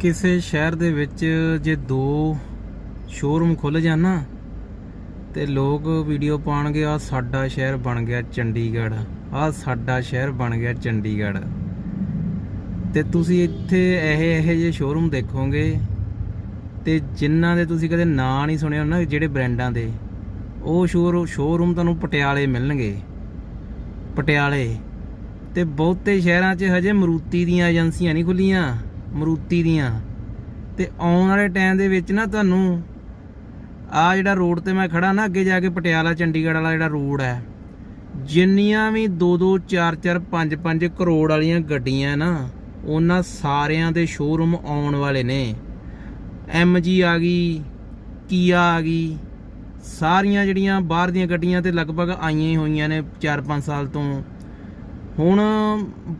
ਕਿਸੇ ਸ਼ਹਿਰ ਦੇ ਵਿੱਚ ਜੇ ਦੋ ਸ਼ੋਰੂਮ ਖੁੱਲ ਜਾਣ ਨਾ, ਤੇ ਲੋਕ ਵੀਡੀਓ ਪਾਣਗੇ ਆ ਸਾਡਾ ਸ਼ਹਿਰ ਬਣ ਗਿਆ ਚੰਡੀਗੜ੍ਹ ਆ ਸਾਡਾ ਸ਼ਹਿਰ ਬਣ ਗਿਆ ਚੰਡੀਗੜ੍ਹ। ਤੇ ਤੁਸੀਂ ਇੱਥੇ ਇਹ ਇਹ ਜੇ ਸ਼ੋਰੂਮ ਦੇਖੋਗੇ, ਤੇ ਜਿਨ੍ਹਾਂ ਦੇ ਤੁਸੀਂ ਕਦੇ ਨਾਂ ਨਹੀਂ ਸੁਣਿਆ ਨਾ, ਜਿਹੜੇ ਬ੍ਰਾਂਡਾਂ ਦੇ, ਉਹ ਸ਼ੋਰ ਸ਼ੋਰੂਮ ਤੁਹਾਨੂੰ ਪਟਿਆਲੇ ਮਿਲਣਗੇ। ਪਟਿਆਲੇ। ਤੇ ਬਹੁਤੇ ਸ਼ਹਿਰਾਂ 'ਚ ਹਜੇ ਮਰੂਤੀ ਦੀਆਂ ਏਜੰਸੀਆਂ ਨਹੀਂ ਖੁੱਲੀਆਂ ਮਰੂਤੀ ਦੀਆਂ। ਤੇ ਆਉਣ ਵਾਲੇ ਟਾਈਮ ਦੇ ਵਿੱਚ ਨਾ ਤੁਹਾਨੂੰ ਆ ਜਿਹੜਾ ਰੋਡ ਤੇ ਮੈਂ ਖੜਾ ਨਾ, ਅੱਗੇ ਜਾ ਕੇ ਪਟਿਆਲਾ, ਚੰਡੀਗੜ੍ਹ ਵਾਲਾ ਜਿਹੜਾ ਰੋਡ ਹੈ, ਜਿੰਨੀਆਂ ਵੀ 2 2 4 4 5 5 ਕਰੋੜ ਵਾਲੀਆਂ ਗੱਡੀਆਂ ਨਾ, ਉਹਨਾਂ ਸਾਰਿਆਂ ਦੇ ਸ਼ੋਰੂਮ ਆਉਣ ਵਾਲੇ ਨੇ। MG ਆ ਗਈ ਕੀਆ ਆ ਗਈ, ਸਾਰੀਆਂ ਜਿਹੜੀਆਂ ਬਾਹਰ ਦੀਆਂ ਗੱਡੀਆਂ ਤੇ ਲਗਭਗ ਆਈਆਂ ਹੀ ਹੋਈਆਂ ਨੇ 4-5 ਸਾਲ ਤੋਂ। ਹੁਣ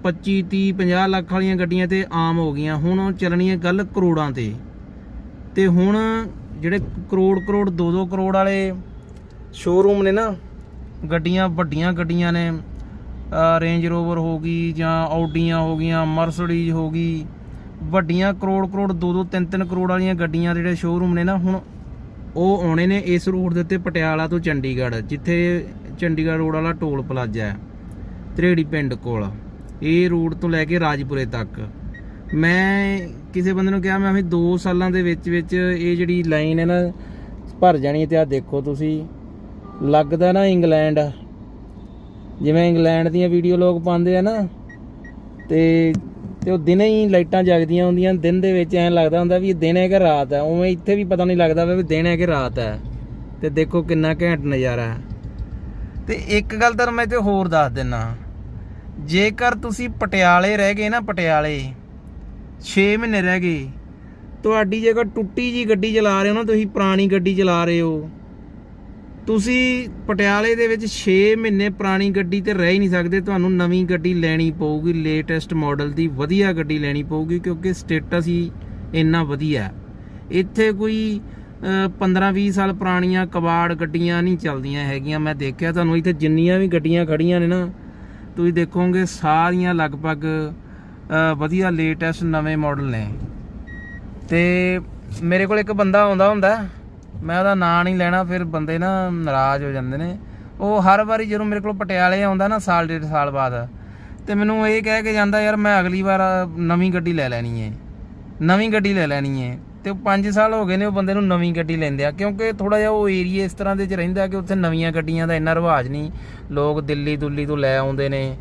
25 30 50 ਲੱਖ ਵਾਲੀਆਂ ਗੱਡੀਆਂ ਤੇ ਆਮ ਹੋ ਗਈਆਂ। ਹੁਣ ਚੱਲਣੀ ਹੈ ਗੱਲ ਕਰੋੜਾਂ ਤੇ। ਤੇ ਹੁਣ ਜਿਹੜੇ ਕਰੋੜ ਕਰੋੜ 2-2 ਕਰੋੜ ਵਾਲੇ ਸ਼ੋਰੂਮ ਨੇ ਨਾ, ਗੱਡੀਆਂ, ਵੱਡੀਆਂ ਗੱਡੀਆਂ ਨੇ ਰੇਂਜ ਰੋਵਰ ਹੋ ਗਈ ਜਾਂ ਆਡੀਆਂ ਹੋ ਗਈਆਂ ਮਰਸਡੀਜ਼ ਹੋ ਗਈ, ਵੱਡੀਆਂ ਕਰੋੜ ਕਰੋੜ 2-2 3-3 ਕਰੋੜ ਵਾਲੀਆਂ ਗੱਡੀਆਂ ਜਿਹੜੇ ਸ਼ੋਰੂਮ ਨੇ ਨਾ, ਹੁਣ ਉਹ ਆਉਣੇ ਨੇ ਇਸ ਰੂਟ ਦੇ ਉੱਤੇ ਪਟਿਆਲਾ ਤੋਂ ਚੰਡੀਗੜ੍ਹ, ਜਿੱਥੇ ਚੰਡੀਗੜ੍ਹ ਰੋਡ ਵਾਲਾ ਟੋਲ ਪਲਾਜ਼ਾ ਹੈ। ਤਰੇੜੀ ਪਿੰਡ ਕੋਲ। ਇਹ ਰੋਡ ਤੋਂ ਲੈ ਕੇ ਰਾਜਪੁਰੇ ਤੱਕ। ਮੈਂ ਕਿਸੇ ਬੰਦੇ ਨੂੰ ਕਿਹਾ, ਮੈਂ ਵੀ 2 ਸਾਲਾਂ ਦੇ ਵਿੱਚ ਵਿੱਚ ਇਹ ਜਿਹੜੀ ਲਾਈਨ ਹੈ ਨਾ, ਭਰ ਜਾਣੀ ਹੈ ਤੇ ਆ ਦੇਖੋ ਤੁਸੀਂ। ਲੱਗਦਾ ਨਾ ਇੰਗਲੈਂਡ। ਜਿਵੇਂ ਇੰਗਲੈਂਡ ਦੀਆਂ ਵੀਡੀਓ ਲੋਕ ਪਾਉਂਦੇ ਆ ਨਾ, ਤੇ ਤੇ ਉਹ ਦਿਨੇ ਹੀ ਲਾਈਟਾਂ ਜਗਦੀਆਂ ਹੁੰਦੀਆਂ, ਦਿਨ ਦੇ ਵਿੱਚ ਐਂ ਲੱਗਦਾ ਹੁੰਦਾ ਵੀ ਇਹ ਦਿਨ ਹੈ ਕਿ ਰਾਤ ਹੈ। ਉਵੇਂ ਇੱਥੇ ਵੀ ਪਤਾ ਨਹੀਂ ਲੱਗਦਾ ਵੀ ਦਿਨ ਹੈ ਕਿ ਰਾਤ ਹੈ। ਤੇ ਦੇਖੋ ਕਿੰਨਾ ਘੈਂਟ ਨਜ਼ਾਰਾ ਹੈ। ਤੇ ਇੱਕ ਗੱਲ ਤਾਂ ਮੈਂ ਤੇ ਹੋਰ ਦੱਸ ਦਿੰਨਾ। ਜੇਕਰ ਤੁਸੀਂ ਪਟਿਆਲੇ ਰਹਿ ਗਏ ਨਾ ਪਟਿਆਲੇ 6 ਮਹੀਨੇ ਰਹਿ ਗਏ, ਤੁਹਾਡੀ ਜੇਕਰ ਟੁੱਟੀ ਜੀ ਗੱਡੀ ਚਲਾ ਰਹੇ ਹੋ ਨਾ, ਤੁਸੀਂ ਪੁਰਾਣੀ ਗੱਡੀ ਚਲਾ ਰਹੇ ਹੋ, ਤੁਸੀਂ ਪਟਿਆਲੇ ਦੇ ਵਿੱਚ 6 ਮਹੀਨੇ ਪੁਰਾਣੀ ਗੱਡੀ ਤੇ ਰਹਿ ਹੀ ਨਹੀਂ ਸਕਦੇ, ਤੁਹਾਨੂੰ ਨਵੀਂ ਗੱਡੀ ਲੈਣੀ ਪਊਗੀ ਲੇਟੈਸਟ ਮਾਡਲ ਦੀ ਵਧੀਆ ਗੱਡੀ ਲੈਣੀ ਪਊਗੀ, ਕਿਉਂਕਿ ਸਟੇਟਸ ਹੀ ਇੰਨਾ ਵਧੀਆ। ਇੱਥੇ ਕੋਈ 15-20 ਸਾਲ ਪੁਰਾਣੀਆਂ ਕਬਾੜ ਗੱਡੀਆਂ ਨਹੀਂ ਚੱਲਦੀਆਂ ਹੈਗੀਆਂ। ਮੈਂ ਦੇਖਿਆ ਤੁਹਾਨੂੰ, ਇੱਥੇ ਜਿੰਨੀਆਂ ਵੀ ਗੱਡੀਆਂ ਖੜੀਆਂ ਨੇ ਨਾ, ਤੁਸੀਂ ਦੇਖੋਗੇ ਸਾਰੀਆਂ ਲਗਭਗ ਵਧੀਆ ਲੇਟੈਸਟ ਨਵੇਂ ਮਾਡਲ ਨੇ। ਤੇ ਮੇਰੇ ਕੋਲ ਇੱਕ ਬੰਦਾ ਆਉਂਦਾ ਹੁੰਦਾ, ਮੈਂ ਉਹਦਾ ਨਾਂ ਨਹੀਂ ਲੈਣਾ, ਫਿਰ ਬੰਦੇ ਨਾ ਨਾਰਾਜ਼ ਹੋ ਜਾਂਦੇ ਨੇ। ਉਹ ਹਰ ਵਾਰੀ ਜਦੋਂ ਮੇਰੇ ਕੋਲ ਪਟਿਆਲੇ ਆਉਂਦਾ ਨਾ, ਸਾਲ ਡੇਢ ਸਾਲ ਬਾਅਦ, ਤੇ ਮੈਨੂੰ ਇਹ ਕਹਿ ਕੇ ਜਾਂਦਾ, ਯਾਰ, ਮੈਂ ਅਗਲੀ ਵਾਰ ਨਵੀਂ ਗੱਡੀ ਲੈ ਲੈਣੀ ਹੈ ਨਵੀਂ ਗੱਡੀ ਲੈ ਲੈਣੀ ਹੈ ਤੇ 5 ਸਾਲ ਹੋ ਗਏ ਨੇ ਉਹ ਬੰਦੇ ਨੂੰ ਨਵੀਂ ਗੱਡੀ ਲੈਂਦੇ ਆ, ਕਿਉਂਕਿ ਥੋੜਾ ਜਿਹਾ ਉਹ ਏਰੀਆ ਇਸ ਤਰ੍ਹਾਂ ਦੇ ਚ ਰਹਿੰਦਾ ਕਿ ਉੱਥੇ ਨਵੀਆਂ ਗੱਡੀਆਂ ਦਾ ਇੰਨਾ ਰਿਵਾਜ ਨਹੀਂ। ਲੋਕ ਦਿੱਲੀ ਦੁੱਲੀ ਤੋਂ ਲੈ ਆਉਂਦੇ ਨੇ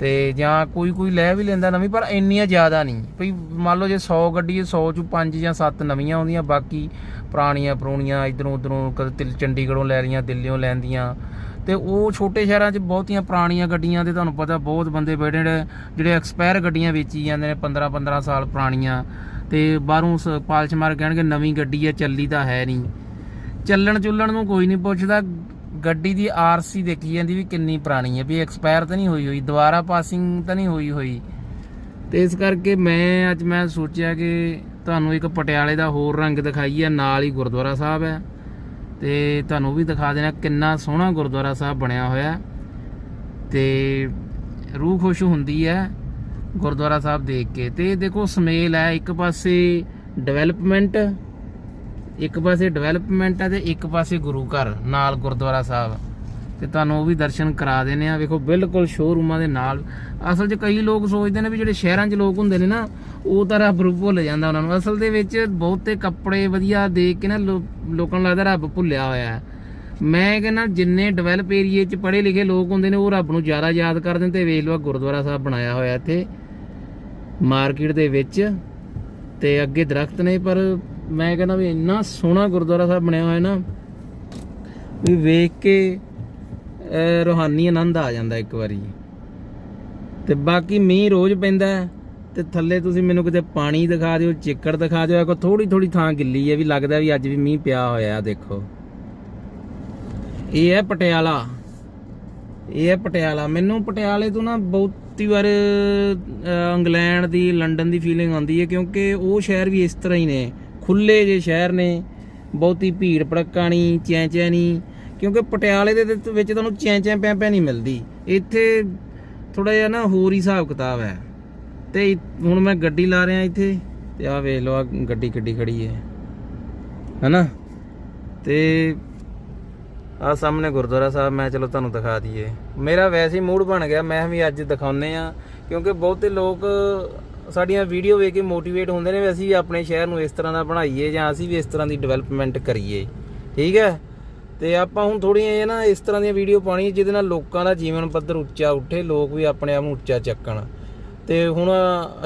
ਤੇ ਜਾਂ ਕੋਈ ਕੋਈ ਲੈ ਵੀ ਲੈਂਦਾ ਨਵੀਂ, ਪਰ ਇੰਨੀਆਂ ਜ਼ਿਆਦਾ ਨਹੀਂ। ਭਈ ਮੰਨ ਲਓ ਜੇ 100 ਗੱਡੀ ਹੈ 100 ਚੋਂ 5 ਜਾਂ 7 ਨਵੀਆਂ ਆਉਂਦੀਆਂ, ਬਾਕੀ ਪੁਰਾਣੀਆਂ ਪੁਰਾਣੀਆਂ ਇਧਰੋਂ ਉਧਰੋਂ ਕਦੇ ਤਿਲ- ਚੰਡੀਗੜ੍ਹੋਂ ਲੈ ਰਹੀਆਂ ਦਿੱਲੀੋਂ ਲੈਂਦੀਆਂ। ਤੇ ਉਹ ਛੋਟੇ ਸ਼ਹਿਰਾਂ 'ਚ ਬਹੁਤੀਆਂ ਪੁਰਾਣੀਆਂ ਗੱਡੀਆਂ ਤੇ ਤੁਹਾਨੂੰ ਪਤਾ ਬਹੁਤ ਬੰਦੇ ਬੈਠੇ ਨੇ ਜਿਹੜੇ ਐਕਸਪਾਇਰ ਗੱਡੀਆਂ ਵੇਚੀ ਜਾਂਦੇ ਨੇ 15 15 ਸਾਲ ਪੁਰਾਣੀਆਂ। ਤੇ ਬਾਹਰੋਂ ਸ- ਪਾਲਿਸ਼ ਮਾਰ ਕਹਿਣਗੇ ਨਵੀਂ ਗੱਡੀ ਹੈ, ਚੱਲੀ ਤਾਂ ਹੈ ਨਹੀਂ। ਚੱਲਣ ਚੁੱਲਣ ਨੂੰ ਕੋਈ ਨਹੀਂ ਪੁੱਛਦਾ। ਗੱਡੀ ਦੀ ਆਰਸੀ ਦੇਖੀ ਜਾਂਦੀ ਵੀ ਕਿੰਨੀ ਪੁਰਾਣੀ ਹੈ, ਵੀ ਐਕਸਪਾਇਰ ਤਾਂ ਨਹੀਂ ਹੋਈ ਹੋਈ, ਦੁਬਾਰਾ ਪਾਸਿੰਗ ਤਾਂ ਨਹੀਂ ਹੋਈ ਹੋਈ। ਤੇ ਇਸ ਕਰਕੇ ਮੈਂ, ਅੱਜ ਮੈਂ ਸੋਚਿਆ ਕਿ ਤੁਹਾਨੂੰ ਇੱਕ ਪਟਿਆਲੇ ਦਾ ਹੋਰ ਰੰਗ ਦਿਖਾਈਏ, ਨਾਲ ਹੀ ਗੁਰਦੁਆਰਾ ਸਾਹਿਬ ਹੈ। ਤੇ ਤੁਹਾਨੂੰ ਵੀ ਦਿਖਾ ਦੇਣਾ ਕਿੰਨਾ ਸੋਹਣਾ ਗੁਰਦੁਆਰਾ ਸਾਹਿਬ ਬਣਿਆ ਹੋਇਆ ਹੈ। ਤੇ ਰੂਹ ਖੁਸ਼ ਹੁੰਦੀ ਹੈ। ਗੁਰਦੁਆਰਾ ਸਾਹਿਬ ਦੇਖ ਕੇ ਤੇ ਦੇਖੋ ਸਮੇਲ ਹੈ, ਇੱਕ ਪਾਸੇ ਡਿਵੈਲਪਮੈਂਟ ਇੱਕ ਪਾਸੇ ਡਿਵੈਲਪਮੈਂਟ ਹੈ ਤੇ ਇੱਕ ਪਾਸੇ ਗੁਰੂ ਘਰ ਨਾਲ ਗੁਰਦੁਆਰਾ ਸਾਹਿਬ। ਤੇ ਤੁਹਾਨੂੰ ਉਹ ਵੀ ਦਰਸ਼ਨ ਕਰਾ ਦੇਣੇ ਆ ਵੇਖੋ, ਬਿਲਕੁਲ ਸ਼ੋਰੂਮਾਂ ਦੇ ਨਾਲ। ਅਸਲ 'ਚ ਕਈ ਲੋਕ ਸੋਚਦੇ ਨੇ ਵੀ ਜਿਹੜੇ ਸ਼ਹਿਰਾਂ 'ਚ ਲੋਕ ਹੁੰਦੇ ਨੇ ਨਾ, ਉਹ ਤਾਂ ਰੱਬ ਭੁੱਲ ਜਾਂਦਾ ਉਹਨਾਂ ਨੂੰ। ਅਸਲ ਦੇ ਵਿੱਚ ਬਹੁਤੇ ਕੱਪੜੇ ਵਧੀਆ ਦੇਖ ਕੇ ਨਾ ਲੋ- ਲੋਕਾਂ ਨੂੰ ਲੱਗਦਾ ਰੱਬ ਭੁੱਲਿਆ ਹੋਇਆ ਹੈ। ਮੈਂ ਕਹਿੰਦਾ ਜਿੰਨੇ ਡਿਵੈਲਪ ਏਰੀਏ 'ਚ ਪੜ੍ਹੇ ਲਿਖੇ ਲੋਕ ਹੁੰਦੇ ਨੇ, ਉਹ ਰੱਬ ਨੂੰ ਜ਼ਿਆਦਾ ਯਾਦ ਕਰਦੇ ਨੇ ਤੇ ਵੇਖ ਲਓ ਗੁਰਦੁਆਰਾ ਸਾਹਿਬ ਬਣਾਇਆ ਹੋਇਆ ਇੱਥੇ। ਮਾਰਕੀਟ ਦੇ ਵਿੱਚ ਤੇ ਅੱਗੇ ਦਰਖਤ ਨੇ ਪਰ ਮੈਂ ਕਹਿੰਦਾ ਵੀ ਇੰਨਾ ਸੋਹਣਾ ਗੁਰਦੁਆਰਾ ਸਾਹਿਬ ਬਣਿਆ ਹੋਇਆ ਨਾ ਵੀ ਵੇਖ ਕੇ ਅਹ, ਰੂਹਾਨੀ ਆਨੰਦ ਆ ਜਾਂਦਾ ਇੱਕ ਵਾਰੀ। ਤੇ ਬਾਕੀ ਮੀਂਹ ਰੋਜ਼ ਪੈਂਦਾ ਹੈ ਤੇ ਥੱਲੇ ਤੁਸੀਂ ਮੈਨੂੰ ਕਿਤੇ ਪਾਣੀ ਦਿਖਾ ਦਿਓ ਚਿੱਕੜ ਦਿਖਾ ਦਿਓ ਕੋ ਥੋੜੀ ਥੋੜੀ ਥਾਂ ਗਿੱਲੀ ਹੈ ਵੀ ਲੱਗਦਾ ਵੀ ਅੱਜ ਵੀ ਮੀਂਹ ਪਿਆ ਹੋਇਆ ਦੇਖੋ। ਇਹ ਹੈ ਪਟਿਆਲਾ। ਇਹ ਹੈ ਪਟਿਆਲਾ। ਮੈਨੂੰ ਪਟਿਆਲੇ ਤੋਂ ਨਾ ਬਹੁਤੀ ਵਾਰ ਇੰਗਲੈਂਡ ਦੀ, ਲੰਡਨ ਦੀ ਫੀਲਿੰਗ ਆਉਂਦੀ ਹੈ ਕਿਉਂਕਿ ਉਹ ਸ਼ਹਿਰ ਵੀ ਇਸ ਤਰ੍ਹਾਂ ਹੀ ਨੇ। ਖੁੱਲੇ ਜੇ ਸ਼ਹਿਰ ਨੇ, ਬਹੁਤੀ ਭੀੜ ਭੜੱਕਾ ਨਹੀਂ ਚੈਂ ਚੈਂ ਨਹੀਂ। ਕਿਉਂਕਿ ਪਟਿਆਲੇ ਦੇ ਵਿੱਚ- ਤੁਹਾਨੂੰ ਚੈਂ ਚੈਂ ਪੈ ਪੈ ਨਹੀਂ ਮਿਲਦੀ। ਇੱਥੇ ਥੋੜਾ ਜਿਹਾ ਨਾ ਹੋਰ ਹੀ ਹਿਸਾਬ ਕਿਤਾਬ ਹੈ। ਤੇ ਹੁਣ ਮੈਂ ਗੱਡੀ ਲਾ ਰਿਹਾ ਇੱਥੇ, ਤੇ ਆਹ ਵੇਖ ਲਓ ਆ ਗੱਡੀ ਗੱਡੀ ਖੜੀ ਹੈ। ਹੈਨਾ? ਤੇ ਆ ਸਾਹਮਣੇ ਗੁਰਦੁਆਰਾ ਸਾਹਿਬ, ਮੈਂ ਚਲੋ ਤੁਹਾਨੂੰ ਦਿਖਾ ਦਈਏ। ਮੇਰਾ ਵੈਸੇ ਹੀ ਮੂਡ ਬਣ ਗਿਆ, ਮੈਂ ਵੀ ਅੱਜ ਦਿਖਾਉਨੇ ਆ ਕਿਉਂਕਿ ਬਹੁਤੇ ਲੋਕ ਸਾਡੀਆਂ ਵੀਡੀਓ ਵੇਖ ਕੇ ਮੋਟੀਵੇਟ ਹੁੰਦੇ ਨੇ ਵੀ ਅਸੀਂ ਵੀ ਆਪਣੇ ਸ਼ਹਿਰ ਨੂੰ ਇਸ ਤਰ੍ਹਾਂ ਦਾ ਬਣਾਈਏ ਜਾਂ ਅਸੀਂ ਵੀ ਇਸ ਤਰ੍ਹਾਂ ਦੀ ਡਿਵੈਲਪਮੈਂਟ ਕਰੀਏ। ਠੀਕ ਹੈ? ਤੇ ਆਪਾਂ ਹੁਣ ਥੋੜੀਆਂ ਇਹ ਨਾ ਇਸ ਤਰ੍ਹਾਂ ਦੀਆਂ ਵੀਡੀਓ ਪਾਣੀ ਜਿਹਦੇ ਨਾਲ ਲੋਕਾਂ ਦਾ ਜੀਵਨ ਪੱਧਰ ਉੱਚਾ ਉੱਠੇ, ਲੋਕ ਵੀ ਆਪਣੇ ਆਪ ਨੂੰ ਉੱਚਾ ਚੱਕਣ। ਤੇ ਹੁਣ